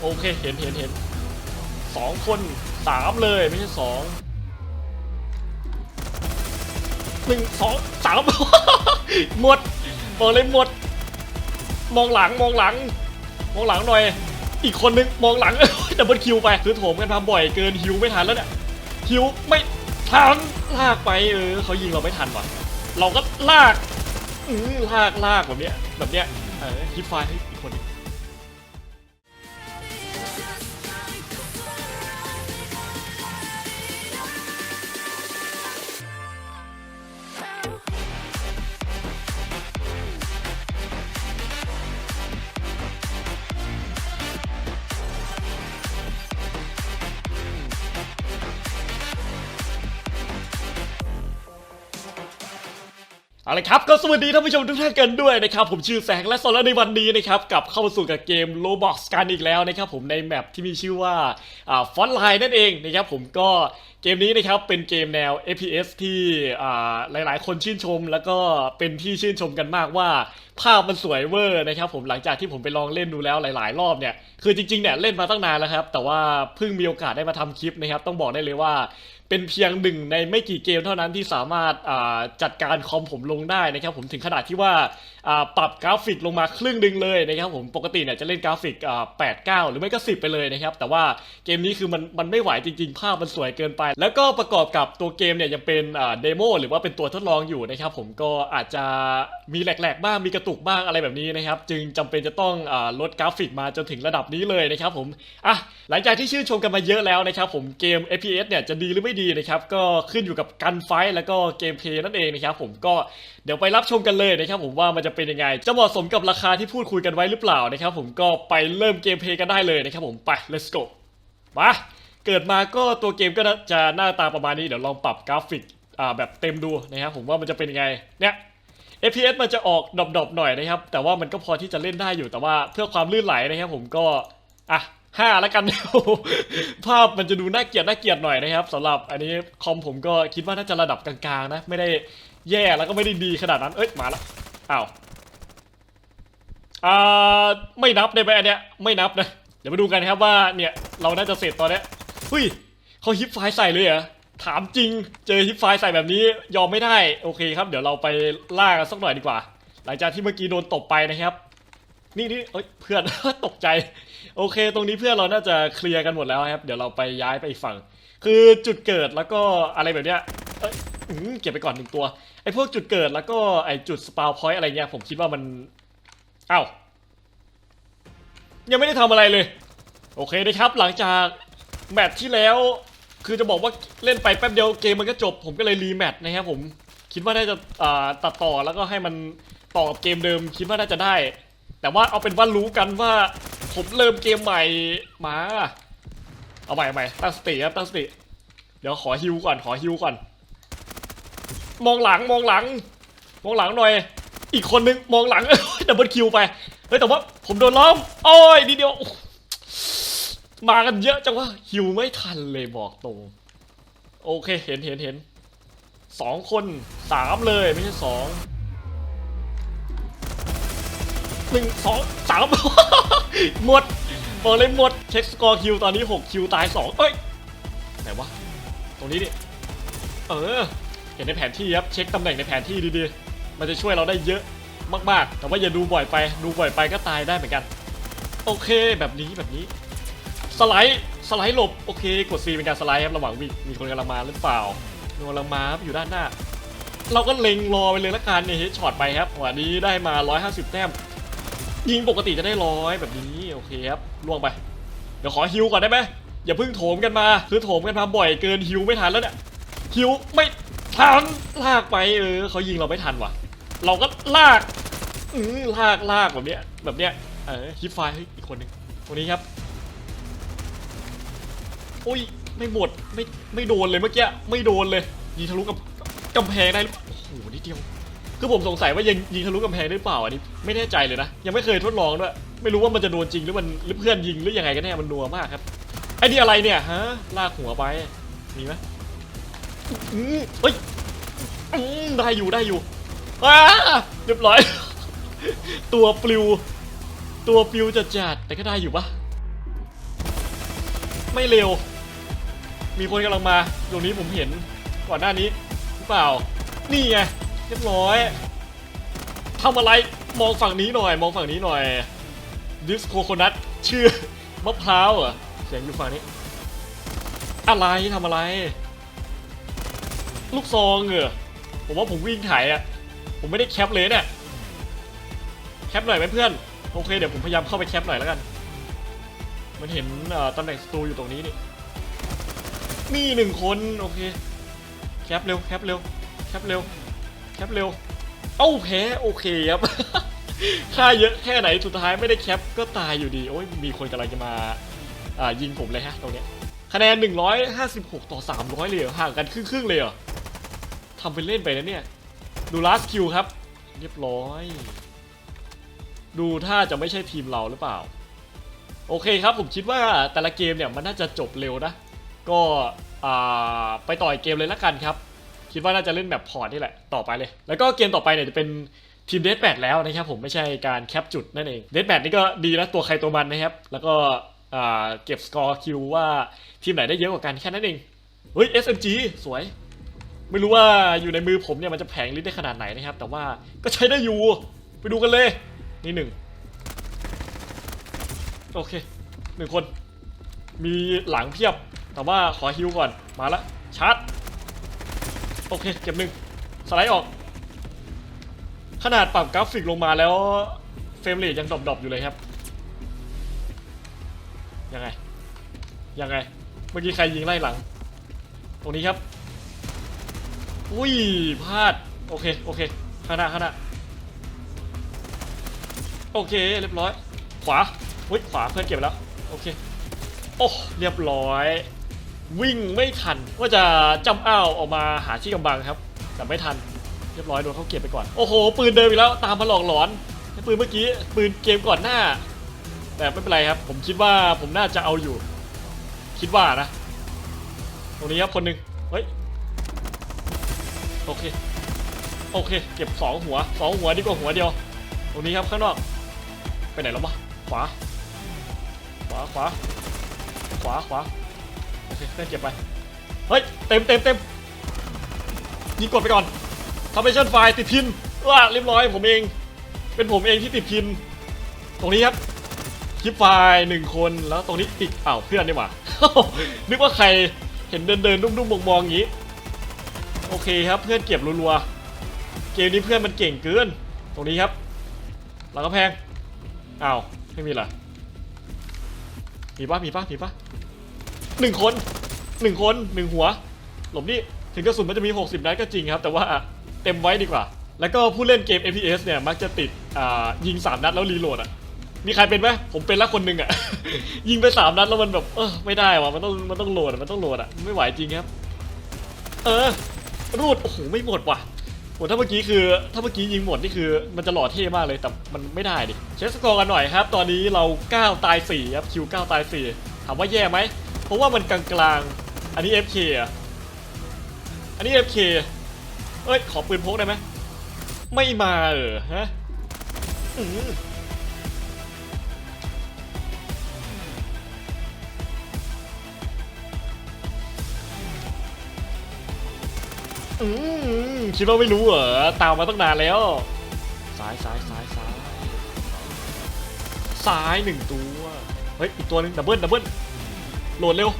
โอเค เห็นเห็นเห็นสองคนสามเลยไม่ใช่สองหนึ่งสองสามหมดบอกเลยหมด มองหลังมองหลัง มองหลังหน่อย อีกคนนึงมองหลังดับเบิลคิวไปคือโถมกันมาบ่อยเกินฮิวไม่ทันแล้วเนี่ยฮิวไม่ทันลากไปเออเขายิงเราไม่ทันว่ะเราก็ลากอือลากลากแบบเนี้ยแบบเนี้ยฮิปไฟ เอาละครับก็สวัสดีท่านผู้ชมทุกท่านกันด้วยนะครับ ผมชื่อแสงและสำหรับในวันนี้นะครับกลับเข้าสู่กับเกม Roblox กันอีกแล้วนะครับผมในแมปที่มีชื่อว่าฟอนไลน์นั่นเองนะครับผมก็เกมนี้นะครับเป็นเกมแนว FPS ที่อ่าหลายๆ คนชื่นชม แล้วก็เป็นที่ชื่นชมกันมากว่า ภาพมันสวยเวอร์นะครับผมหลังจากที่ผมไปลองเล่นดูแล้วหลาย ๆ รอบเนี่ยคือจริงๆเนี่ยเล่นมาตั้งนานแล้วครับแต่ว่าเพิ่งมีโอกาสได้มาทำคลิปนะครับต้องบอกได้เลยว่า เป็นเพียงหนึ่งในไม่กี่เกมเท่านั้นที่สามารถจัดการคอมผมลงได้นะครับผมถึงขนาดที่ว่าปรับกราฟิกลงมาครึ่งหนึ่งเลยนะครับผมปกติเนี่ยจะเล่นกราฟิกอ่าแปดเก้าหรือไม่ก็สิบไปเลยนะครับ แต่ว่าเกมนี้คือมันมันไม่ไหวจริงๆ ภาพมันสวยเกินไป แล้วก็ประกอบกับตัวเกมเนี่ยยังเป็นเดโมหรือว่าเป็นตัวทดลองอยู่นะครับผมก็อาจจะมีแหลกๆ บ้างมีกระตุกบ้างอะไรแบบนี้นะครับ จึงจำเป็นจะต้องอลดกราฟิกมาจนถึงระดับนี้เลยนะครับผมอะหลังจากที่ชื่นชมกันมาเยอะแล้วนะครับผมเกม FPS เนี่ยจะดีหรือไม่ดีนะครับก็ขึ้นอยู่กับกันไฟท์แล้วก็เกมเพลย์นั่นเองนะครับผมก็เดี๋ยวไปรับชมกันเลยนะครับผมว่ามันจะเป็นยังไง จะเหมาะสมกับราคาที่พูดคุยกันไว้หรือเปล่านะครับผมก็ไปเริ่มเกมเพลย์กันได้เลยนะครับผมไป let's go มาเกิดมาก็ตัวเกมก็จะหน้าตาประมาณนี้เดี๋ยวลองปรับกราฟิกอ่าแบบเต็มดูนะครับผมว่ามันจะเป็นยังไงเนี่ย FPS มันจะออกดอปๆหน่อยนะครับ แต่ว่ามันก็พอที่จะเล่นได้อยู่แต่ว่าเพื่อความลื่นไหลนะครับผมก็อะ ห้าแล้วกัน ภาพมันจะดูน่าเกลียดน่าเกลียดหน่อยนะครับสำหรับอันนี้คอมผมก็คิดว่าน่าจะระดับกลางๆนะ ไม่ได้แย่แล้วก็ไม่ได้ดีขนาดนั้น เอ้ยมาแล้วอ้าวอ่าไม่นับได้ไหมอันเนี้ยไม่นับนะ เดี๋ยวมาดูกันครับว่าเนี่ยเราน่าจะเสร็จตอนเนี้ยเฮ้ยเขาฮิปไฟล์ใส่เลยเหรอถามจริงเจอฮิปไฟล์ใส่แบบนี้ยอมไม่ได้โอเคครับ เดี๋ยวเราไปล่ากันสักหน่อยดีกว่า หลังจากที่เมื่อกี้โดนตบไปนะครับ นี่นี่เอ้ยเพื่อนตกใจ โอเค ตรงนี้เพื่อนเราน่าจะเคลียร์กันหมดแล้วครับ เดี๋ยวเราไปย้ายไปอีกฝั่ง คือจุดเกิดแล้วก็อะไรแบบเนี้ยเอ้ยอื้อเก็บไปก่อนหนึ่งตัว ไอ้พวกจุดเกิดแล้วก็ไอ้จุดสปาวพอยต์อะไรเงี้ยผมคิดว่ามันอ้าวยังไม่ได้ทำอะไรเลย โอเคนะครับหลังจากแมตช์ที่แล้ว คือจะบอกว่าเล่นไปแป๊บเดียวเกมมันก็จบ ผมก็เลยรีแมตช์นะครับผมคิดว่าน่าจะอ่าตัดต่อแล้วก็ให้มันต่อกับเกมเดิม คิดว่าน่าจะได้ แต่ว่าเอาเป็นว่ารู้กันว่า ผมเริ่มเกมใหม่มา เอาใหม่เอาใหม่ตั้งสติครับตั้งสติ เดี๋ยวขอฮิวก่อนขอฮิวก่อน มองหลังมองหลัง มองหลังหน่อย อีกคนนึงมองหลังดับเบิลคิวไปเฮ้ยแต่ว่าผมโดนล้อมโอ้ยนิดเดียวมากันเยอะจังว่าฮิวไม่ทันเลยบอกตรง โอเคเห็นเห็นเห็นสองคนสามเลยไม่ใช่สองหนึ่งสองสาม หมดบอกเลยหมดเช็คสกอร์คิวตอนนี้ 6 คิวตาย 2 เอ้ย ไหนวะ ตรงนี้ดิ เออ เห็นในแผนที่ครับ เช็คตำแหน่งในแผนที่ดีๆ มันจะช่วยเราได้เยอะมากๆ แต่ว่าอย่าดูบ่อยไป ดูบ่อยไปก็ตายได้เหมือนกัน โอเคแบบนี้แบบนี้ สไลด์ สไลด์หลบ โอเค กด C เป็นการสไลด์ครับระหว่างวิ่งมีคนกำลังมาหรือเปล่ามีคนกำลังมาอยู่ด้านหน้า เราก็เล็งรอไปเลยละกันเนี่ยเฮดช็อตไปครับวันนี้ได้มา 150 แต้ม ยิงปกติจะได้ร้อยแบบนี้โอเคครับล่วงไป เดี๋ยวขอฮิวก่อนได้ไหมอย่าเพิ่งโถมกันมาคือโถมกันมาบ่อยเกินฮิวไม่ทันแล้วเนี่ยฮิวไม่ทันลากไปเออเขายิงเราไม่ทันว่ะ เราก็ลากอือลากลากแบบเนี้ยแบบเนี้ยเออฮิปไฟล์เฮ้อีกคนหนึ่งคนนี้ครับอุ้ยไม่หมดไม่ไม่โดนเลยเมื่อกี้ไม่โดนเลยยิงทะลุกับกำแพงได้หรือโอ้โหนิดเดียว คือผมสงสัยว่ายังยิงทะลุกำแพงได้เปล่าอันนี้ไม่แน่ใจเลยนะ ยังไม่เคยทดลองด้วย ไม่รู้ว่ามันจะโดนจริงหรือมันหรือเพื่อนยิงหรือยังไงกันแน่มันนัวมากครับไอ้นี่อะไรเนี่ยฮะลากหัวไปมีไหมอืมเฮ้ยอืมได้อยู่ได้อยู่อ้าเรียบร้อย ตัวปลิว ตัวปลิวจัดจัดแต่ก็ได้อยู่ปะไม่เร็ว มีคนกำลังมาตรงนี้ผมเห็นก่อนหน้านี้หรือเปล่า นี่ไง เรียบร้อยทำอะไรมองฝั่งนี้หน่อย มองฝั่งนี้หน่อยดิสโคโคนัทชื่อมะพร้าวเหรอเสียงอยู่ฝั่งนี้ อะไรทำอะไร ลูกซองเหรอผมว่าผมวิ่งถ่ายอะผมไม่ได้แคปเลยเนี่ยแคปหน่อยไหมเพื่อนโอเคเดี๋ยวผมพยายามเข้าไปแคปหน่อยแล้วกัน มันเห็นตำแหน่งสตูอยู่ตรงนี้นี่มีหนึ่งคนโอเคแคปเร็วแคปเร็วแคปเร็ว ปเร็ว เอ้าแพ้โอเคครับค่าเยอะแค่ไหนสุดท้ายไม่ได้แคปก็ตายอยู่ดีโอ้ยมีคนกำลังจะมาอ่ายิงผมเลยฮะตรงเนี้ยคะแนน 156 ต่อ 300 เลยเหรอห่างกันครึ่งๆเลยเหรอทำเป็นเล่นไปนะเนี่ย ดู last kill ครับ เรียบร้อย ดูถ้าจะไม่ใช่ทีมเราหรือเปล่า โอเคครับผมคิดว่าแต่ละเกมเนี่ยมันน่าจะจบเร็วนะ ก็อ่าไปต่อยเกมเลยละกันครับ คิดว่าน่าจะเล่นแบบพอร์ตนี่แหละต่อไปเลย แล้วก็เกมต่อไปเนี่ยจะเป็นทีมเดสแบทแล้วนะครับผมไม่ใช่การแคปจุดนั่นเองเดสแบทนี่ก็ดีนะตัวใครตัวมันนะครับ แล้วก็เก็บสกอร์คิวว่าทีมไหนได้เยอะกว่ากันแค่นั้นเองเฮ้ย SMG สวย ไม่รู้ว่าอยู่ในมือผมเนี่ยมันจะแผงลิ้นได้ขนาดไหนนะครับ แต่ว่าก็ใช้ได้อยู่ ไปดูกันเลย นี่หนึ่งโอเคหนึ่งคน มีหลังเพียบ แต่ว่าขอฮิวก่อนมาละชาร์จ โอเคเก็บหนึ่งสไลด์ออก ขนาดปรับกราฟิกลงมาแล้วเฟรมเรทยังดรอปๆอยู่เลยครับ ยังไง ยังไง เมื่อกี้ใครยิงไล่หลัง ตรงนี้ครับ อุ้ยพลาด โอเค โอเคข้างหน้าข้างหน้าโอเค เรียบร้อย ขวาอุ้ยขวาเพื่อนเก็บแล้ว โอเค โอ้ เรียบร้อย วิ่งไม่ทันว่าจะจำอ้าวออกมาหาที่กำบังครับ แต่ไม่ทันเรียบร้อยโดนเขาเก็บไปก่อน โอ้โห ปืนเดินไปแล้วตามมาหลอกหลอนปืนเมื่อกี้ปืนเกมก่อนหน้า แต่ไม่เป็นไรครับ ผมคิดว่าผมน่าจะเอาอยู่ คิดว่านะ ตรงนี้ครับคนหนึ่งเฮ้ยโอเคโอเค เก็บสองหัวสองหัวดีกว่าหัวเดียว ตรงนี้ครับข้างนอก ไปไหนแล้ววะขวาขวาขวาขวาขวา โอเคเพื่อนเก็บไป เฮ้ย เต็มเต็มเต็มยิงกดไปก่อนทำเป็นชั่นไฟติดพินว้าเรียบร้อยผมเอง เป็นผมเองที่ติดพิน ตรงนี้ครับ คลิปไฟล์หนึ่งคนแล้วตรงนี้อีกอ้าวเพื่อนนี่หว่า นึกว่าใครเห็นเดินเดินๆดุ้มๆมองๆอย่างนี้ โอเคครับเพื่อนเก็บรัวๆ เกมนี้เพื่อนมันเก่งเกิน ตรงนี้ครับ หลังกระแพงอ้าวไม่มีเหรอมีปะมีปะมีปะ หนึ่งคนหนึ่งคนหนึ่งหัว หลบนี่ถึงกระสุนมันจะมี 60 นัดก็จริงครับ แต่ว่าเต็มไว้ดีกว่า แล้วก็ผู้เล่นเกม FPS เนี่ย มักจะติดอ่ายิง 3 นัดแล้วรีโหลดอะมีใครเป็นไหมผมเป็นละคนหนึ่งอะ ยิงไป 3 นัดแล้วมันแบบเออไม่ได้ว่ะมันต้องมันต้องโหลดอะมันต้องโหลดอะไม่ไหวจริงครับ เออ รูดโอ้โหไม่หมดว่ะโหถ้าเมื่อกี้คือถ้าเมื่อกี้ยิงหมดนี่คือมันจะหล่อเท่มากเลยแต่มันไม่ได้ดิเช็คสกอร์กันหน่อยครับ ตอนนี้เรา 9 ตาย4ครับคิว9ตาย4ถามว่าแย่ไหม เพราะว่ามันกลางๆ อันนี้ FK อะ อันนี้ FK เอ้ย ขอปืนพกได้ไหม ไม่มาเออฮะอืมคิดว่าไม่รู้เหรอ ตามมาตั้งนานแล้ว ซ้ายซ้ายซ้ายซ้ายซ้ายหนึ่งตัว เฮ้ย อีกตัวหนึงดับเบิลดับเบิล โหลดเร็ว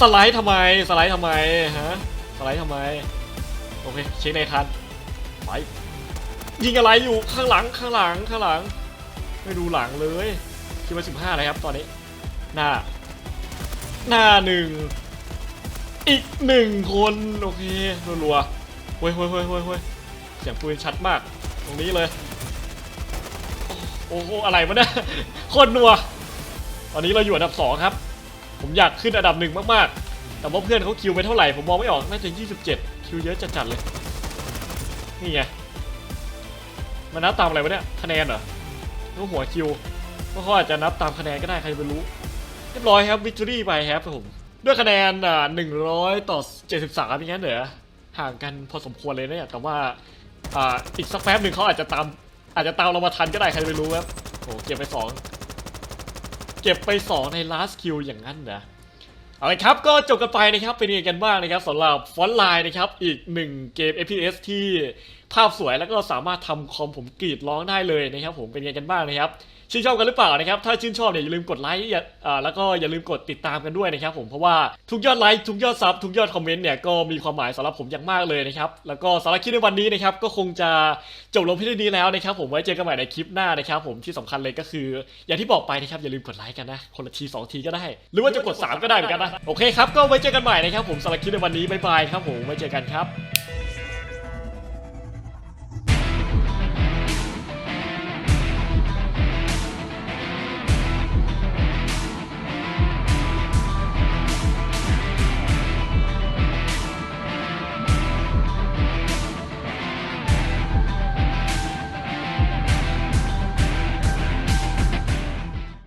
สไลด์ทำไม สไลด์ทำไมฮะ สไลด์ทำไม โอเค เช็คในทัน ไป ยิงอะไรอยู่ข้างหลังข้างหลังข้างหลัง ไม่ดูหลังเลย คิดว่าสิบห้าเลยครับ ตอนนี้ หน้า หน้าหนึ่ง อีกหนึ่งคน โอเค รัวๆเฮ้ยเฮ้ยเฮ้ยเฮ้ยเฮ้ยเสียงปืนชัดมาก ตรงนี้เลย โอ้โห อะไรวะเนี่ย โคนนัว ตอนนี้เราอยู่อันดับสองครับ ผมอยากขึ้นอันดับหนึ่งมากๆ แต่ว่าเพื่อนเขาคิวไปเท่าไหร่ ผมมองไม่ออก น่าจะ 27 คิวเยอะจัดๆเลย นี่ไง มันนับตามอะไรวะเนี่ย คะแนนเหรอรือว่าหัวคิวเพราะเขาอาจจะนับตามคะแนนก็ได้ ใครจะไปรู้ เรียบร้อยครับวิกตอรี่ไปครับผม ด้วยคะแนนอ่า100 ต่อ 73อย่างนั้นเหรอ ห่างกันพอสมควรเลยนะเนี่ย แต่ว่าอ่าอีกสักแป๊บหนึ่งเขาอาจจะตาม อาจจะตามเรามาทันก็ได้ ใครจะไปรู้ครับ โอ้เก็บไปสอง ก็บก็บไป 2 ใน last kill อย่างนั้นนะเอาละครับก็จบกันไปนะครับเป็นยังไงกันบ้างนะครับสำหรับฟอนไลน์นะครับอีกหนึ่งเกม FPS ที่ภาพสวยแล้วก็สามารถทำคอมผมกรีดร้องได้เลยนะครับผมเป็นยังไงกันบ้างนะครับ ชื่นชอบกันหรือเปล่านะครับ ถ้าชื่นชอบเนี่ยอย่าลืมกดไลค์อย่าอ่าแล้วก็อย่าลืมกดติดตามกันด้วยนะครับผมเพราะว่าทุกยอดไลค์ทุกยอดซับทุกยอดคอมเมนต์เนี่ยก็มีความหมายสำหรับผมอย่างมากเลยนะครับแล้วก็สำหรับคลิปในวันนี้นะครับก็คงจะจบลงเพียงเท่านี้แล้วนะครับผมไว้เจอกันใหม่ในคลิปหน้านะครับผมที่สำคัญเลยก็คือ อย่างที่บอกไปนะครับอย่าลืมกดไลค์กันนะคนละทีสองทีก็ได้ หรือว่าจะกดสามก็ได้เหมือนกันนะโอเคครับก็ไว้เจอกันใหม่นะครับผมสำหรับคลิปในวันนี้บ๊ายบายครับผมไว้เจอกันครับ